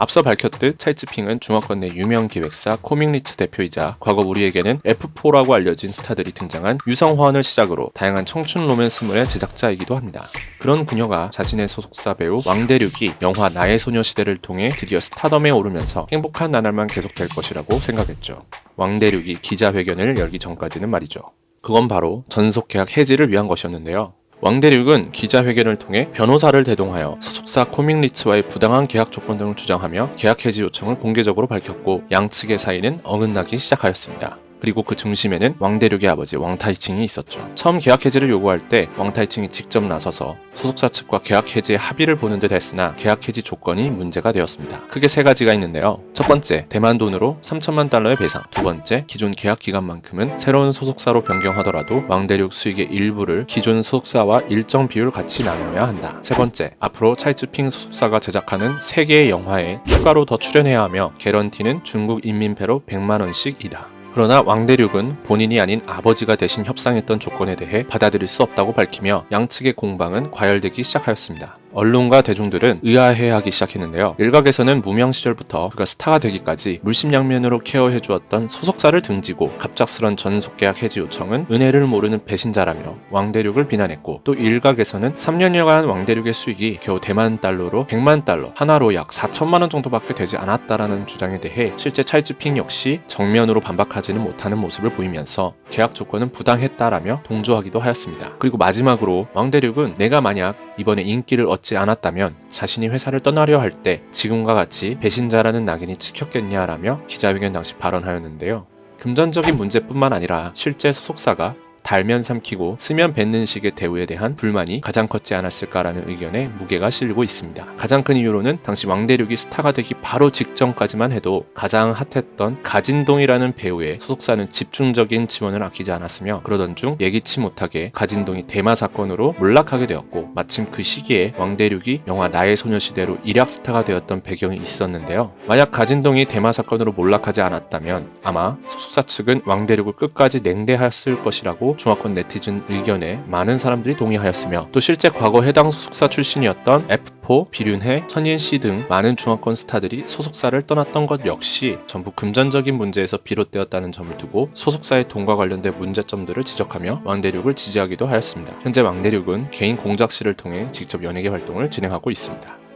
앞서 밝혔듯 찰츠핑은 중화권 내 유명 기획사 코믹리츠 대표이자 과거 우리에게는 F4라고 알려진 스타들이 등장한 유성화원을 시작으로 다양한 청춘 로맨스물의 제작자이기도 합니다. 그런 그녀가 자신의 소속사 배우 왕대륙이 영화 나의 소녀 시대를 통해 드디어 스타덤에 오르면서 행복한 나날만 계속될 것이라고 생각했죠. 왕대륙이 기자회견을 열기 전까지는 말이죠. 그건 바로 전속 계약 해지를 위한 것이었는데요. 왕대륙은 기자회견을 통해 변호사를 대동하여 소속사 코믹리츠와의 부당한 계약 조건 등을 주장하며 계약 해지 요청을 공개적으로 밝혔고 양측의 사이는 어긋나기 시작하였습니다. 그리고 그 중심에는 왕대륙의 아버지 왕타이칭이 있었죠. 처음 계약 해지를 요구할 때 왕타이칭이 직접 나서서 소속사 측과 계약 해지의 합의를 보는 듯 했으나 계약 해지 조건이 문제가 되었습니다. 크게 세 가지가 있는데요. 첫 번째, 대만 돈으로 3천만 달러의 배상. 두 번째, 기존 계약 기간만큼은 새로운 소속사로 변경하더라도 왕대륙 수익의 일부를 기존 소속사와 일정 비율 같이 나눠야 한다. 세 번째, 앞으로 차이츠핑 소속사가 제작하는 세 개의 영화에 추가로 더 출연해야 하며 개런티는 중국 인민폐로 100만 원씩이다. 그러나 왕대륙은 본인이 아닌 아버지가 대신 협상했던 조건에 대해 받아들일 수 없다고 밝히며 양측의 공방은 과열되기 시작하였습니다. 언론과 대중들은 의아해하기 시작했는데요. 일각에서는 무명 시절부터 그가 스타가 되기까지 물심양면으로 케어해 주었던 소속사를 등지고 갑작스런 전속 계약 해지 요청은 은혜를 모르는 배신자라며 왕대륙을 비난했고 또 일각에서는 3년여간 왕대륙의 수익이 겨우 대만 달러로 100만 달러, 하나로 약 4천만 원 정도밖에 되지 않았다라는 주장에 대해 실제 찰즈핑 역시 정면으로 반박하지는 못하는 모습을 보이면서 계약 조건은 부당했다라며 동조하기도 하였습니다. 그리고 마지막으로 왕대륙은 내가 만약 이번에 인기를 얻지 않았다면 자신이 회사를 떠나려 할 때 지금과 같이 배신자라는 낙인이 찍혔겠냐라며 기자회견 당시 발언하였는데요. 금전적인 문제뿐만 아니라 실제 소속사가 달면 삼키고 쓰면 뱉는 식의 대우에 대한 불만이 가장 컸지 않았을까라는 의견에 무게가 실리고 있습니다. 가장 큰 이유로는 당시 왕대륙이 스타가 되기 바로 직전까지만 해도 가장 핫했던 가진동이라는 배우의 소속사는 집중적인 지원을 아끼지 않았으며 그러던 중 예기치 못하게 가진동이 대마 사건으로 몰락하게 되었고 마침 그 시기에 왕대륙이 영화 나의 소녀시대로 일약 스타가 되었던 배경이 있었는데요. 만약 가진동이 대마 사건으로 몰락하지 않았다면 아마 소속사 측은 왕대륙을 끝까지 냉대하였을 것이라고 중화권 네티즌 의견에 많은 사람들이 동의하였으며 또 실제 과거 해당 소속사 출신이었던 F4, 비륜해, 천인씨 등 많은 중화권 스타들이 소속사를 떠났던 것 역시 전부 금전적인 문제에서 비롯되었다는 점을 두고 소속사의 돈과 관련된 문제점들을 지적하며 왕대륙을 지지하기도 하였습니다. 현재 왕대륙은 개인 공작실을 통해 직접 연예계 활동을 진행하고 있습니다.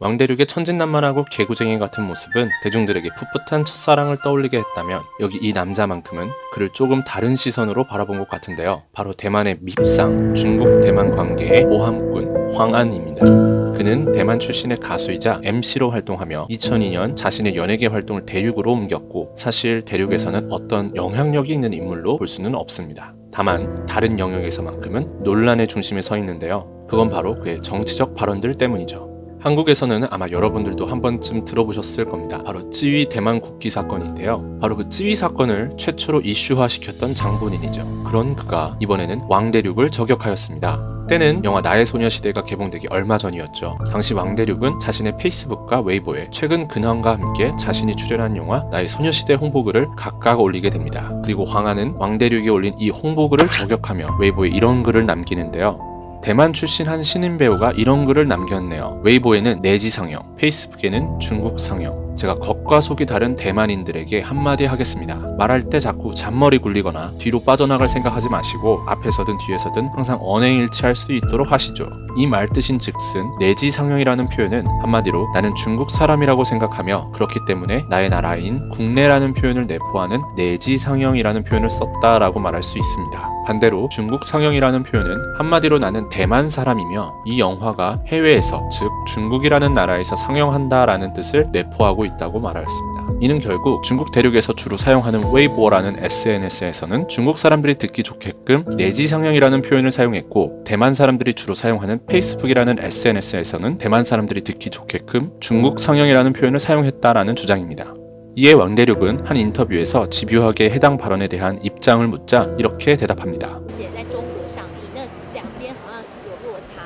왕대륙의 천진난만하고 개구쟁이 같은 모습은 대중들에게 풋풋한 첫사랑을 떠올리게 했다면 여기 이 남자만큼은 그를 조금 다른 시선으로 바라본 것 같은데요. 바로 대만의 밉상, 중국 대만 관계의 오함꾼 황안입니다. 그는 대만 출신의 가수이자 MC로 활동하며 2002년 자신의 연예계 활동을 대륙으로 옮겼고 사실 대륙에서는 어떤 영향력이 있는 인물로 볼 수는 없습니다. 다만 다른 영역에서만큼은 논란의 중심에 서 있는데요. 그건 바로 그의 정치적 발언들 때문이죠. 한국에서는 아마 여러분들도 한 번쯤 들어보셨을 겁니다. 바로 찌위 대만 국기 사건인데요. 바로 그 찌위 사건을 최초로 이슈화시켰던 장본인이죠. 그런 그가 이번에는 왕대륙을 저격하였습니다. 때는 영화 나의 소녀시대가 개봉되기 얼마 전이었죠. 당시 왕대륙은 자신의 페이스북과 웨이보에 최근 근황과 함께 자신이 출연한 영화 나의 소녀시대 홍보글을 각각 올리게 됩니다. 그리고 황하는 왕대륙이 올린 이 홍보글을 저격하며 웨이보에 이런 글을 남기는데요. 대만 출신 한 신인 배우가 이런 글을 남겼네요. 웨이보에는 내지 상영, 페이스북에는 중국 상영. 제가 겉과 속이 다른 대만인들에게 한마디 하겠습니다. 말할 때 자꾸 잔머리 굴리거나 뒤로 빠져나갈 생각하지 마시고 앞에서든 뒤에서든 항상 언행일치할 수 있도록 하시죠. 이 말 뜻인 즉슨 내지 상영이라는 표현은 한마디로 나는 중국 사람이라고 생각하며 그렇기 때문에 나의 나라인 국내라는 표현을 내포하는 내지 상영이라는 표현을 썼다라고 말할 수 있습니다. 반대로 중국 상영이라는 표현은 한마디로 나는 대만 사람이며 이 영화가 해외에서 즉 중국이라는 나라에서 상영한다라는 뜻을 내포하고 있다고 말하였습니다. 이는 결국 중국 대륙에서 주로 사용하는 웨이보어라는 SNS에서는 중국 사람들이 듣기 좋게끔 내지 상영이라는 표현을 사용했고 대만 사람들이 주로 사용하는 페이스북이라는 SNS에서는 대만 사람들이 듣기 좋게끔 중국 상영이라는 표현을 사용했다라는 주장입니다. 이에 왕대륙은 한 인터뷰에서 집요하게 해당 발언에 대한 입장을 묻자 이렇게 대답합니다. 且在中国上映，那两边好像有落差。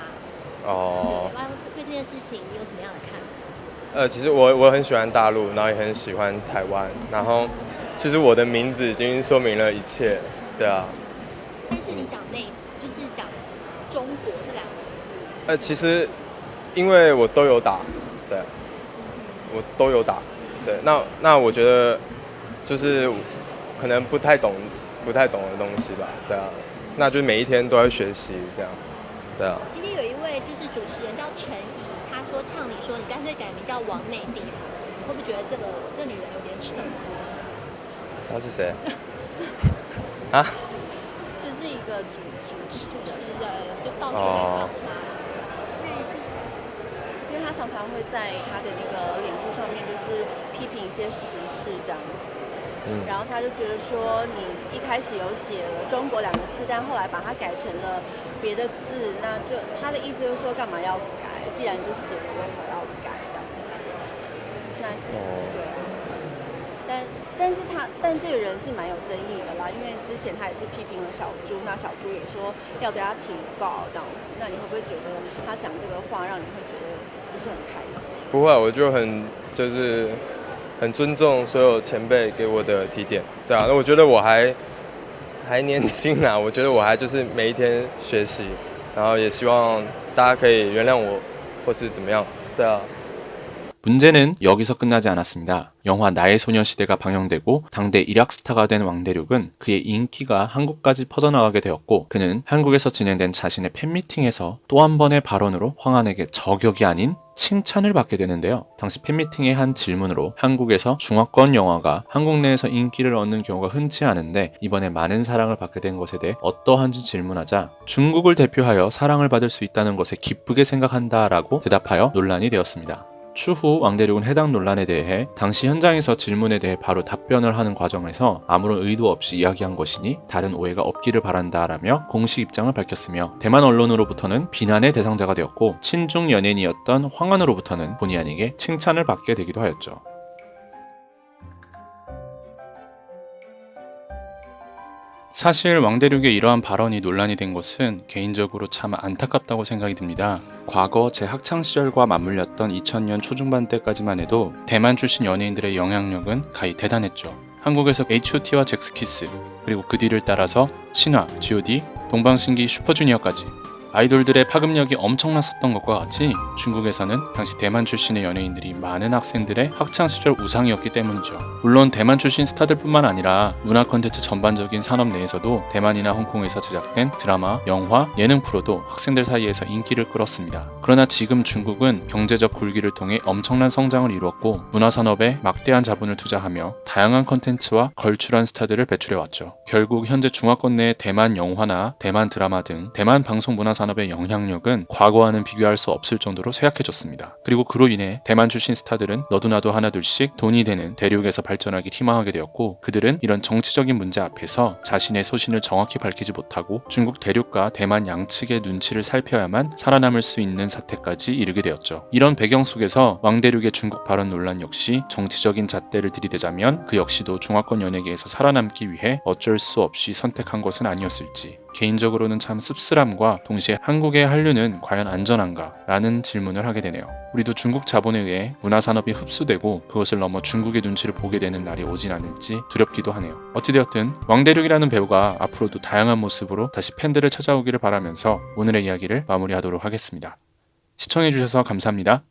哦对，，那对这件事情你有什么样的看法？呃，其实我我很喜欢大陆，然后也很喜欢台湾，然后其实我的名字已经说明了一切，对啊，但是你讲内，就是讲中国这两个字，呃，其实因为我都有打，对， 我都有打。 对，那那我觉得就是可能不太懂不太懂的东西吧，对啊，那就每一天都在学习这样，对啊。今天有一位就是主持人叫陈怡，他说呛你说你干脆改名叫王内地，你会不会觉得这个这女人有点扯？他是谁？啊？就是一个主主持主持人，就到处来访他。常常会在他的那个脸书上面就是批评一些时事这样子，嗯然后他就觉得说你一开始有写了“中国”两个字，但后来把它改成了别的字，那就他的意思就是说干嘛要改？既然就写了，为何要改这样子？那哦对啊，但但是他但这个人是蛮有争议的啦，因为之前他也是批评了小猪，那小猪也说要对他提告这样子，那你会不会觉得他讲这个话让你会觉得不？会，我就很就是很尊重所有前辈给我的提点，对啊，那我觉得我还还年轻啊，我觉得我还就是每一天学习，然后也希望大家可以原谅我，或是怎么样，对啊。 문제는 여기서 끝나지 않았습니다. 영화 나의 소녀시대가 방영되고 당대 일약 스타가 된 왕대륙은 그의 인기가 한국까지 퍼져나가게 되었고 그는 한국에서 진행된 자신의 팬미팅에서 또 한 번의 발언으로 황한에게 저격이 아닌 칭찬을 받게 되는데요. 당시 팬미팅의 한 질문으로 한국에서 중화권 영화가 한국 내에서 인기를 얻는 경우가 흔치 않은데 이번에 많은 사랑을 받게 된 것에 대해 어떠한지 질문하자 중국을 대표하여 사랑을 받을 수 있다는 것에 기쁘게 생각한다 라고 대답하여 논란이 되었습니다. 추후 왕대륙은 해당 논란에 대해 당시 현장에서 질문에 대해 바로 답변을 하는 과정에서 아무런 의도 없이 이야기한 것이니 다른 오해가 없기를 바란다라며 공식 입장을 밝혔으며 대만 언론으로부터는 비난의 대상자가 되었고 친중 연예인이었던 황한으로부터는 본의 아니게 칭찬을 받게 되기도 하였죠. 사실 왕대륙의 이러한 발언이 논란이 된 것은 개인적으로 참 안타깝다고 생각이 듭니다. 과거 제 학창 시절과 맞물렸던 2000년 초중반 때까지만 해도 대만 출신 연예인들의 영향력은 가히 대단했죠. 한국에서 H.O.T와 잭스키스, 그리고 그 뒤를 따라서 신화, G.O.D, 동방신기 슈퍼주니어까지 아이돌들의 파급력이 엄청났었던 것과 같이 중국에서는 당시 대만 출신의 연예인들이 많은 학생들의 학창시절 우상이었기 때문이죠. 물론 대만 출신 스타들뿐만 아니라 문화 콘텐츠 전반적인 산업 내에서도 대만이나 홍콩에서 제작된 드라마, 영화, 예능 프로도 학생들 사이에서 인기를 끌었습니다. 그러나 지금 중국은 경제적 굴기를 통해 엄청난 성장을 이루었고 문화 산업에 막대한 자본을 투자하며 다양한 콘텐츠와 걸출한 스타들을 배출해왔죠. 결국 현재 중화권 내의 대만 영화나 대만 드라마 등 대만 방송 문화 산업의 영향력은 과거와는 비교할 수 없을 정도로 쇠약해졌습니다. 그리고 그로 인해 대만 출신 스타들은 너도나도 하나둘씩 돈이 되는 대륙에서 발전하길 희망하게 되었고 그들은 이런 정치적인 문제 앞에서 자신의 소신을 정확히 밝히지 못하고 중국 대륙과 대만 양측의 눈치를 살펴야만 살아남을 수 있는 사태까지 이르게 되었죠. 이런 배경 속에서 왕대륙의 중국 발언 논란 역시 정치적인 잣대를 들이대자면 그 역시도 중화권 연예계에서 살아남기 위해 어쩔 수 없이 선택한 것은 아니었을지 개인적으로는 참 씁쓸함과 동시에 한국의 한류는 과연 안전한가? 라는 질문을 하게 되네요. 우리도 중국 자본에 의해 문화산업이 흡수되고 그것을 넘어 중국의 눈치를 보게 되는 날이 오진 않을지 두렵기도 하네요. 어찌되었든 왕대륙이라는 배우가 앞으로도 다양한 모습으로 다시 팬들을 찾아오기를 바라면서 오늘의 이야기를 마무리하도록 하겠습니다. 시청해주셔서 감사합니다.